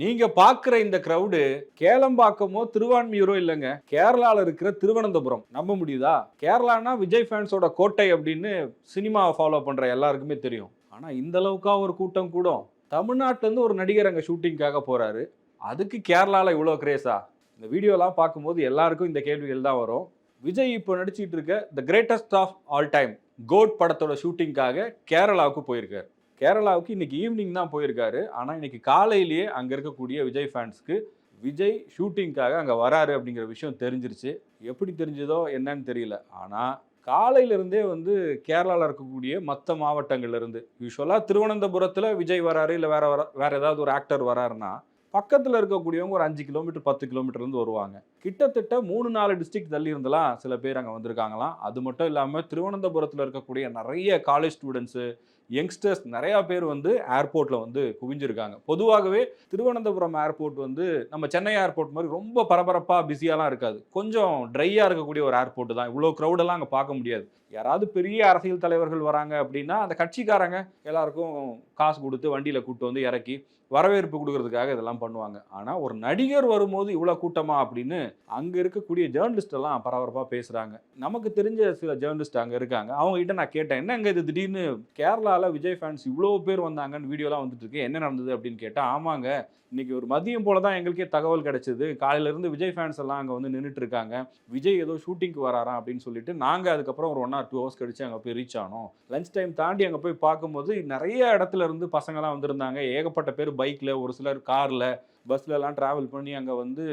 நீங்க பாக்குற இந்த கிரௌடு கேளம்பாக்கமோ திருவான்மியூரோ இல்லைங்க. கேரளால இருக்கிற திருவனந்தபுரம். நம்ப முடியுதா? கேரளானா விஜய் ஃபேன்ஸோட கோட்டை அப்படின்னு சினிமாவை ஃபாலோ பண்ற எல்லாருக்குமே தெரியும். ஆனா இந்த அளவுக்கா ஒரு கூட்டம் கூடும். தமிழ்நாட்டுல இருந்து ஒரு நடிகர் அங்க ஷூட்டிங்காக போறாரு. அதுக்கு கேரளால இவ்வளோ கிரேஸா இந்த வீடியோலாம் பார்க்கும்போது எல்லாருக்கும் இந்த கேள்விகள் தான் வரும். விஜய் இப்போ நடிச்சிட்டு இருக்க the greatest of all time GOAT படத்தோட ஷூட்டிங்காக கேரளாவுக்கு போயிருக்காரு. கேரளாவுக்கு இன்னைக்கு ஈவினிங் தான் போயிருக்காரு. ஆனால் இன்னைக்கு காலையிலேயே அங்கே இருக்கக்கூடிய விஜய் ஃபேன்ஸ்க்கு விஜய் ஷூட்டிங்க்காக அங்கே வராரு அப்படிங்கிற விஷயம் தெரிஞ்சிருச்சு. எப்படி தெரிஞ்சதோ என்னன்னு தெரியல. ஆனால் காலையிலேருந்தே வந்து கேரளாவில் இருக்கக்கூடிய மற்ற மாவட்டங்கள்லேருந்து யூஸ்வலாக திருவனந்தபுரத்தில் விஜய் வராரு இல்லை வேற வர வேறு ஏதாவது ஒரு ஆக்டர் வராருன்னா பக்கத்தில் இருக்கக்கூடியவங்க ஒரு அஞ்சு கிலோமீட்டர் பத்து கிலோமீட்டர்லேருந்து வருவாங்க. கிட்டத்தட்ட மூணு நாலு டிஸ்ட்ரிக்ட் தள்ளி இருந்தெல்லாம் சில பேர் அங்கே வந்திருக்காங்களாம். அது மட்டும் இல்லாமல் திருவனந்தபுரத்தில் இருக்கக்கூடிய நிறைய காலேஜ் ஸ்டூடெண்ட்ஸு யங்ஸ்டர்ஸ் நிறையா பேர் வந்து ஏர்போர்ட்டில் வந்து குவிஞ்சிருக்காங்க. பொதுவாகவே திருவனந்தபுரம் ஏர்போர்ட் வந்து நம்ம சென்னை ஏர்போர்ட் மாதிரி ரொம்ப பரபரப்பாக பிஸியாலாம் இருக்காது. கொஞ்சம் ட்ரையாக இருக்கக்கூடிய ஒரு ஏர்போர்ட் தான். இவ்வளோ க்ரௌடெல்லாம் அங்கே பார்க்க முடியாது. யாராவது பெரிய அரசியல் தலைவர்கள் வராங்க அப்படின்னா அந்த கட்சிக்காரங்க எல்லாருக்கும் காசு கொடுத்து வண்டியில் கூட்டு வந்து இறக்கி வரவேற்பு கொடுக்கறதுக்காக இதெல்லாம் பண்ணுவாங்க. ஆனால் ஒரு நடிகர் வரும்போது இவ்வளோ கூட்டமா அப்படின்னு அங்கே இருக்கக்கூடிய ஜேர்னலிஸ்ட் எல்லாம் பரபரப்பாக பேசுகிறாங்க நமக்கு தெரிஞ்ச சில ஜேர்னலிஸ்ட் அங்கே இருக்காங்க. அவங்க கிட்ட நான் கேட்டேன் என்னங்க இது திடீர்னு கேரளாவில் விஜய் ஃபேன்ஸ் இவ்வளோ பேர் வந்தாங்கன்னு வீடியோலாம் வந்துட்டு இருக்கு. என்ன நடந்தது? அப்படின்னு கேட்டால் ஆமாங்க இன்னைக்கு ஒரு மதியம் போல தான் எங்களுக்கே தகவல் கிடைச்சது. காலையில இருந்து விஜய் ஃபேன்ஸ் எல்லாம் அங்கே வந்து நின்றுட்டு இருக்காங்க. விஜய் ஏதோ ஷூட்டிங்க்கு வராராம் அப்படின்னு சொல்லிட்டு நாங்கள் அதுக்கப்புறம் ஒரு ஒன் ஆர் டூ ஹவர்ஸ் கழிச்சு அங்கே போய் ரீச் ஆனோம். லஞ்ச் டைம் தாண்டி அங்கே போய் பார்க்கும்போது நிறைய இடத்துல இருந்து பசங்களாம் வந்திருந்தாங்க. ஏகப்பட்ட பேர் பைக்கில் ஒரு சிலர் காரில் பஸ்லலாம் ட்ராவல் பண்ணி அங்கே வந்து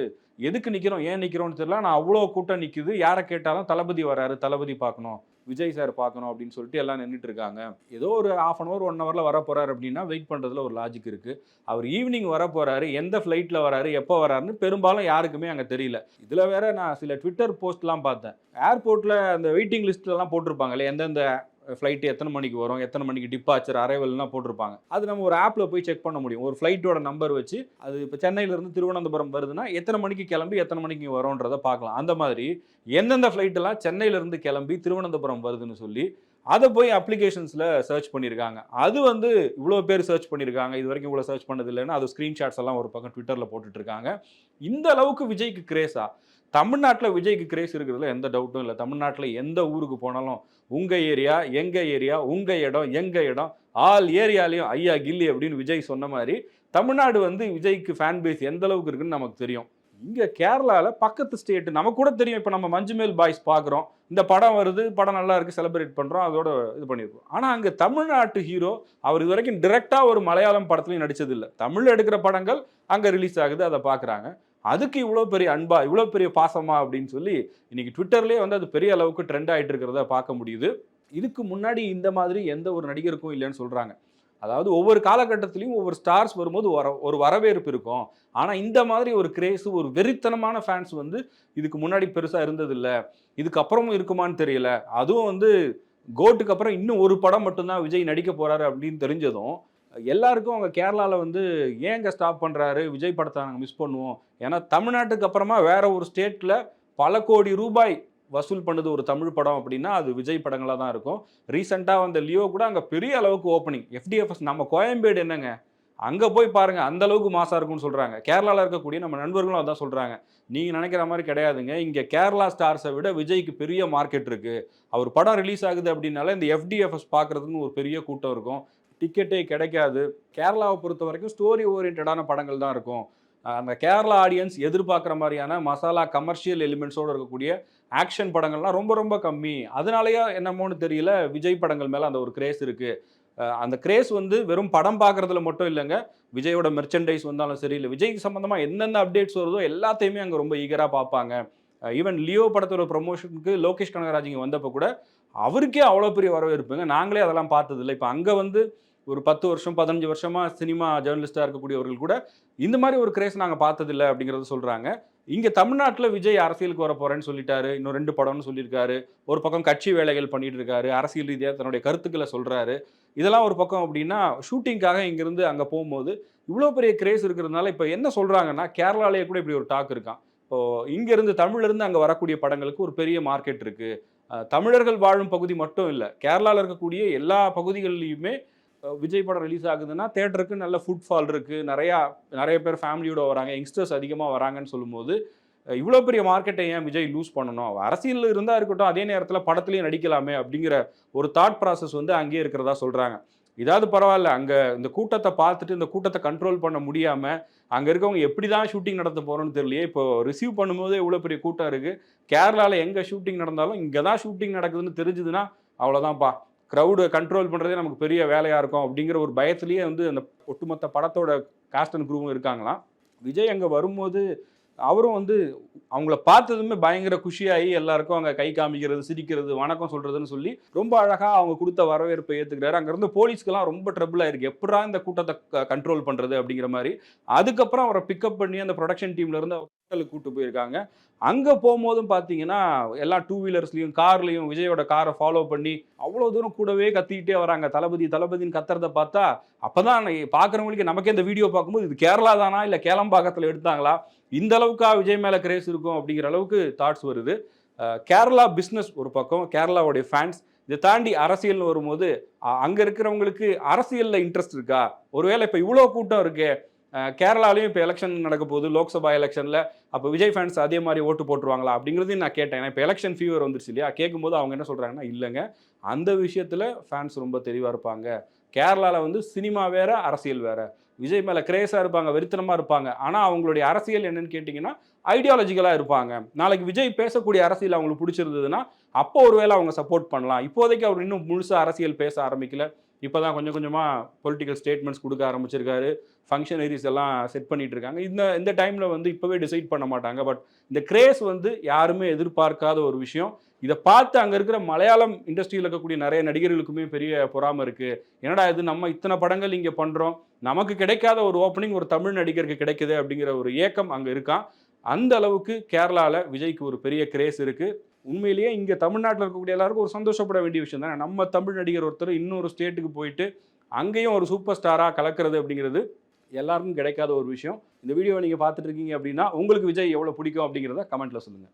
எதுக்கு நிற்கிறோம் ஏன் நிற்கிறோம்னு தெரியல. நான் அவ்வளோ கூட்டம் நிற்குது யாரை கேட்டாலும் தளபதி வராரு தளபதி பார்க்கணும் விஜய் சார் பார்க்கணும் அப்படின்னு சொல்லிட்டு எல்லாம் நின்றுட்டு இருக்காங்க. ஏதோ ஒரு ஆஃப் அன் ஹவர் ஒன் ஹவரில் வர போகிறாரு அப்படின்னா வெயிட் பண்ணுறதுல ஒரு லாஜிக் இருக்குது அவர் ஈவினிங் வர எந்த ஃப்ளைட்டில் வராரு எப்போ வராருன்னு பெரும்பாலும் யாருக்குமே அங்கே தெரியல. இதில் வேற நான் சில ட்விட்டர் போஸ்ட்லாம் பார்த்தேன். ஏர்போர்ட்டில் அந்த வெயிட்டிங் லிஸ்ட்லலாம் போட்டிருப்பாங்களே எந்தெந்த ஃப்ளைட்டு எத்தனை மணிக்கு வரும் எத்தனை மணிக்கு டிப்பாச்சர் அரைவல்னா போட்டிருப்பாங்க. அது நம்ம ஒரு ஆப்பில் போய் செக் பண்ண முடியும். ஒரு ஃப்ளைட்டோட நம்பர் வச்சு அது இப்போ சென்னையிலேருந்து திருவனந்தபுரம் வருதுன்னா எத்தனை மணிக்கு கிளம்பி எத்தனை மணிக்கு வரும்ன்றதை பார்க்கலாம். அந்த மாதிரி எந்தெந்த ஃப்ளைட்டெல்லாம் சென்னையிலேருந்து கிளம்பி திருவனந்தபுரம் வருதுன்னு சொல்லி அதை போய் அப்ளிகேஷன்ஸில் சர்ச் பண்ணியிருக்காங்க அது வந்து இவ்வளோ பேர் சர்ச் பண்ணியிருக்காங்க இது வரைக்கும் இவ்வளோ சர்ச் பண்ணதில்லைன்னா அது ஸ்க்ரீன்ஷாட்ஸ் எல்லாம் ஒரு பக்கம் ட்விட்டரில் போட்டுட்ருக்காங்க இந்த அளவுக்கு விஜய்க்கு கிரேஸா தமிழ்நாட்டில் விஜய்க்கு கிரேஸ் இருக்கிறதுல எந்த டவுட்டும் இல்லை. தமிழ்நாட்டில் எந்த ஊருக்கு போனாலும் உங்கள் ஏரியா எங்கள் ஏரியா உங்கள் இடம் எங்கள் இடம் ஆல் ஏரியாலையும் ஐயா கில்லி அப்படின்னு விஜய் சொன்ன மாதிரி தமிழ்நாடு வந்து விஜய்க்கு ஃபேன் பேஸ் எந்த அளவுக்கு இருக்குன்னு நமக்கு தெரியும். இங்கே கேரளாவில் பக்கத்து ஸ்டேட்டு நமக்கு கூட தெரியும். இப்போ நம்ம மஞ்சுமேல் பாய்ஸ் பார்க்குறோம் இந்த படம் வருது படம் நல்லா இருக்குது செலிப்ரேட் பண்ணுறோம் அதோட இது பண்ணியிருக்கோம் ஆனால் அங்கே தமிழ்நாட்டு ஹீரோ அவர் இது வரைக்கும் டிரெக்டாக ஒரு மலையாளம் படத்துலையும் நடித்ததில்லை தமிழில் எடுக்கிற படங்கள் அங்கே ரிலீஸ் ஆகுது அதை பார்க்குறாங்க அதுக்கு இவ்வளோ பெரிய அன்பா இவ்வளோ பெரிய பாசமா அப்படின்னு சொல்லி இன்னைக்கு ட்விட்டர்லேயே வந்து அது பெரிய அளவுக்கு ட்ரெண்ட் ஆகிட்டு இருக்கிறத பார்க்க முடியுது. இதுக்கு முன்னாடி இந்த மாதிரி எந்த ஒரு நடிகருக்கும் இல்லைன்னு சொல்கிறாங்க அதாவது ஒவ்வொரு காலகட்டத்திலையும் ஒவ்வொரு ஸ்டார்ஸ் வரும்போது வர ஒரு வரவேற்பு இருக்கும். ஆனால் இந்த மாதிரி ஒரு கிரேஸ் ஒரு வெறித்தனமான ஃபேன்ஸ் வந்து இதுக்கு முன்னாடி பெருசாக இருந்ததில்ல. இதுக்கப்புறமும் இருக்குமான்னு தெரியல. அதுவும் வந்து கோட்டுக்கு அப்புறம் இன்னும் ஒரு படம் மட்டும்தான் விஜய் நடிக்க போகிறாரு அப்படின்னு தெரிஞ்சதும் எல்லாருக்கும் அவங்க கேரளாவில் வந்து ஏங்க ஸ்டாப் பண்ணுறாரு விஜய் படத்தை நாங்கள் மிஸ் பண்ணுவோம். ஏன்னா தமிழ்நாட்டுக்கு அப்புறமா வேற ஒரு ஸ்டேட்டில் பல கோடி ரூபாய் வசூல் பண்ணுது ஒரு தமிழ் படம் அப்படின்னா அது விஜய் படங்களாக தான் இருக்கும். ரீசெண்டாக வந்த லியோ கூட அங்கே பெரிய அளவுக்கு ஓப்பனிங் எஃப்டிஎஃப்எஸ் நம்ம கோயம்பேடு என்னங்க? அங்கே போய் பாருங்கள் அந்த அளவுக்கு மாசா இருக்கும்னு சொல்கிறாங்க கேரளாவில் இருக்கக்கூடிய நம்ம நண்பர்களும் அதான் சொல்கிறாங்க நீங்கள் நினைக்கிற மாதிரி கிடையாதுங்க. இங்கே கேரளா ஸ்டார்ஸை விட விஜய்க்கு பெரிய மார்க்கெட் இருக்குது அவர் படம் ரிலீஸ் ஆகுது அப்படின்னால இந்த எஃப்டிஎஃப்எஸ் பார்க்குறதுன்னு ஒரு பெரிய கூட்டம் இருக்கும். டிக்கெட்டே கிடைக்காது. கேரளாவை பொறுத்த வரைக்கும் ஸ்டோரி ஓரியன்டான படங்கள் தான் இருக்கும். அந்த கேரளா ஆடியன்ஸ் எதிர்பார்க்குற மாதிரியான மசாலா கமர்ஷியல் எலிமெண்ட்ஸோடு இருக்கக்கூடிய ஆக்ஷன் படங்கள்லாம் ரொம்ப ரொம்ப கம்மி. அதனாலயா என்னமோன்னு தெரியல விஜய் படங்கள் மேலே அந்த ஒரு கிரேஸ் இருக்குது அந்த கிரேஸ் வந்து வெறும் படம் பார்க்குறதுல மட்டும் இல்லைங்க. விஜயோட மெர்ச்சன்டைஸ் வந்தாலும் சரி இல்லை விஜய்க்கு சம்மந்தமாக என்னென்ன அப்டேட்ஸ் வருதோ எல்லாத்தையுமே அங்கே ரொம்ப ஈகராக பார்ப்பாங்க. ஈவன் லியோ படத்தோட ப்ரொமோஷனுக்கு லோகேஷ் கனகராஜ் இங்கே வந்தப்போ கூட அவருக்கே அவ்வளோ பெரிய வரவேற்புங்க. நாங்களே அதெல்லாம் பார்த்ததில்ல. இப்போ அங்கே வந்து ஒரு பத்து வருஷம் பதினஞ்சு வருஷமாக சினிமா ஜேர்னலிஸ்டாக இருக்கக்கூடியவர்கள் கூட இந்த மாதிரி ஒரு கிரேஸ் நாங்கள் பார்த்ததில்ல அப்படிங்கிறத சொல்கிறாங்க இங்கே தமிழ்நாட்டில் விஜய் அரசியலுக்கு வர போகிறேன்னு சொல்லிட்டாரு. இன்னும் ரெண்டு படம்னு சொல்லியிருக்காரு. ஒரு பக்கம் கட்சி வேலைகள் பண்ணிட்டு இருக்காரு. அரசியல் ரீதியாக தன்னுடைய கருத்துக்களை சொல்கிறாரு இதெல்லாம் ஒரு பக்கம் அப்படின்னா ஷூட்டிங்காக இங்கேருந்து அங்கே போகும்போது இவ்வளோ பெரிய கிரேஸ் இருக்கிறதுனால இப்போ என்ன சொல்கிறாங்கன்னா கேரளாலேயே கூட இப்படி ஒரு டாக் இருக்கான். இப்போ இங்கேருந்து தமிழ்லேருந்து அங்கே வரக்கூடிய படங்களுக்கு ஒரு பெரிய மார்க்கெட் இருக்குது தமிழர்கள் வாழும் பகுதி மட்டும் இல்லை கேரளாவில் இருக்கக்கூடிய எல்லா பகுதிகள்லையுமே விஜய் படம் ரிலீஸ் ஆகுதுன்னா தேட்டருக்கு நல்ல ஃபுட் இருக்குது நிறையா நிறைய பேர் ஃபேமிலியோட வராங்க. யங்ஸ்டர்ஸ் அதிகமாக வராங்கன்னு சொல்லும்போது இவ்வளோ பெரிய மார்க்கெட்டை ஏன் விஜய் லூஸ் பண்ணணும்? அரசியலில் இருந்தால் இருக்கட்டும் அதே நேரத்தில் படத்துலேயும் நடிக்கலாமே அப்படிங்கிற ஒரு தாட் ப்ராசஸ் வந்து அங்கேயே இருக்கிறதா சொல்கிறாங்க இதாவது பரவாயில்ல அங்கே இந்த கூட்டத்தை பார்த்துட்டு இந்த கூட்டத்தை கண்ட்ரோல் பண்ண முடியாமல் அங்கே இருக்கவங்க எப்படி தான் ஷூட்டிங் நடத்த போகிறோன்னு தெரியலையே. இப்போ ரிசீவ் பண்ணும்போதே இவ்வளோ பெரிய கூட்டம் இருக்குது கேரளாவில் எங்கே ஷூட்டிங் நடந்தாலும் இங்கே தான் ஷூட்டிங் நடக்குதுன்னு தெரிஞ்சுதுன்னா அவ்வளோதான்ப்பா க்ரௌடை கண்ட்ரோல் பண்ணுறதே நமக்கு பெரிய வேலையாக இருக்கும் அப்படிங்கிற ஒரு பயத்துலேயே வந்து அந்த ஒட்டுமொத்த படத்தோட காஸ்ட் அண்ட் குரூவும் இருக்காங்களாம். விஜய் அங்கே வரும்போது அவரும் வந்து அவங்கள பார்த்ததுமே பயங்கர குஷியாகி எல்லாருக்கும் அங்கே கை காமிக்கிறது சிரிக்கிறது வணக்கம் சொல்கிறதுன்னு சொல்லி ரொம்ப அழகாக அவங்க கொடுத்த வரவேற்பை ஏற்றுக்கிறாரு அங்கேருந்து போலீஸ்க்கெல்லாம் ரொம்ப ட்ரபிள் ஆயிருக்கு. எப்படா இந்த கூட்டத்தை கண்ட்ரோல் பண்ணுறது அப்படிங்கிற மாதிரி. அதுக்கப்புறம் அவரை பிக்கப் பண்ணி அந்த ப்ரொடக்ஷன் டீம்லேருந்து ஹோட்டலுக்கு கூப்பிட்டு போயிருக்காங்க. அங்கே போகும்போதும் பார்த்தீங்கன்னா எல்லா டூ வீலர்ஸ்லையும் கார்லையும் விஜயோட காரை ஃபாலோ பண்ணி அவ்வளோ தூரம் கூடவே கத்திக்கிட்டே வராங்க. தளபதி தளபதின்னு கத்துறத பார்த்தா அப்போ தான் பார்க்குறவங்களுக்கு நமக்கே இந்த வீடியோ பார்க்கும்போது இது கேரளா தானா இல்லை கேளம்பாக்கத்தில் எடுத்தாங்களா? இந்த அளவுக்கா விஜய் மேலே கிரேஸ் இருக்கும் அப்படிங்கிற அளவுக்கு தாட்ஸ் வருது. கேரளா பிஸ்னஸ் ஒரு பக்கம் கேரளாவுடைய ஃபேன்ஸ் இதை தாண்டி அரசியல்னு வரும்போது அங்கே இருக்கிறவங்களுக்கு அரசியலில் இன்ட்ரெஸ்ட் இருக்கா? ஒருவேளை இப்போ இவ்வளோ கூட்டம் இருக்கே கேரளாலையும் இப்போ எலெக்ஷன் நடக்க போகுது. லோக்சபா எலெக்ஷனில் அப்போ விஜய் ஃபேன்ஸ் அதே மாதிரி ஓட்டு போட்டுருவாங்களா அப்படிங்கிறதையும் நான் கேட்டேன். ஏன்னா இப்போ எலெக்ஷன் ஃபீவர் வந்துருச்சு இல்லையா? கேட்கும்போது அவங்க என்ன சொல்கிறாங்கன்னா இல்லைங்க. அந்த விஷயத்தில் ஃபேன்ஸ் ரொம்ப தெளிவாக இருப்பாங்க. கேரளாவில் வந்து சினிமா வேற அரசியல் வேற. விஜய் மேலே கிரேஸாக இருப்பாங்க வெறித்தனமாக இருப்பாங்க. ஆனால் அவங்களுடைய அரசியல் என்னன்னு கேட்டிங்கன்னா ஐடியாலஜிக்கலாக இருப்பாங்க. நாளைக்கு விஜய் பேசக்கூடிய அரசியல் அவங்களுக்கு பிடிச்சிருந்ததுன்னா அப்போ ஒருவேளை அவங்க சப்போர்ட் பண்ணலாம். இப்போதைக்கு அவர் இன்னும் முழுசாக அரசியல் பேச ஆரம்பிக்கல. இப்போ தான் கொஞ்சம் கொஞ்சமாக பொலிட்டிக்கல் ஸ்டேட்மெண்ட்ஸ் கொடுக்க ஆரம்பிச்சிருக்காரு. ஃபங்க்ஷனரிஸ் எல்லாம் செட் பண்ணிட்டு இருக்காங்க இந்த இந்த டைமில் வந்து இப்போவே டிசைட் பண்ண மாட்டாங்க. பட் இந்த கிரேஸ் வந்து யாருமே எதிர்பார்க்காத ஒரு விஷயம். இதை பார்த்து அங்கே இருக்கிற மலையாளம் இண்டஸ்ட்ரியில் இருக்கக்கூடிய நிறைய நடிகர்களுக்குமே பெரிய பொறாமை இருக்குது என்னடா இது? நம்ம இத்தனை படங்கள் இங்கே பண்ணுறோம் நமக்கு கிடைக்காத ஒரு ஓப்பனிங் ஒரு தமிழ் நடிகருக்கு கிடைக்குது அப்படிங்கிற ஒரு ஏக்கம் அங்கே இருக்கான் அந்த அளவுக்கு கேரளாவில் விஜய்க்கு ஒரு பெரிய கிரேஸ் இருக்குது உண்மையிலேயே இங்கே தமிழ்நாட்டில் இருக்கக்கூடிய எல்லாருக்கும் ஒரு சந்தோஷப்பட வேண்டிய விஷயம் தானே? நம்ம தமிழ் நடிகர் ஒருத்தர் இன்னொரு ஸ்டேட்டுக்கு போயிட்டு அங்கேயும் ஒரு சூப்பர் ஸ்டாராக கலக்கிறது அப்படிங்கிறது எல்லாருக்கும் கிடைக்காத ஒரு விஷயம். இந்த வீடியோவை நீங்கள் பார்த்துட்டு இருக்கீங்க அப்படின்னா உங்களுக்கு விஜய் எவ்வளோ பிடிக்கும் அப்படிங்கிறத கமெண்ட்டில் சொல்லுங்கள்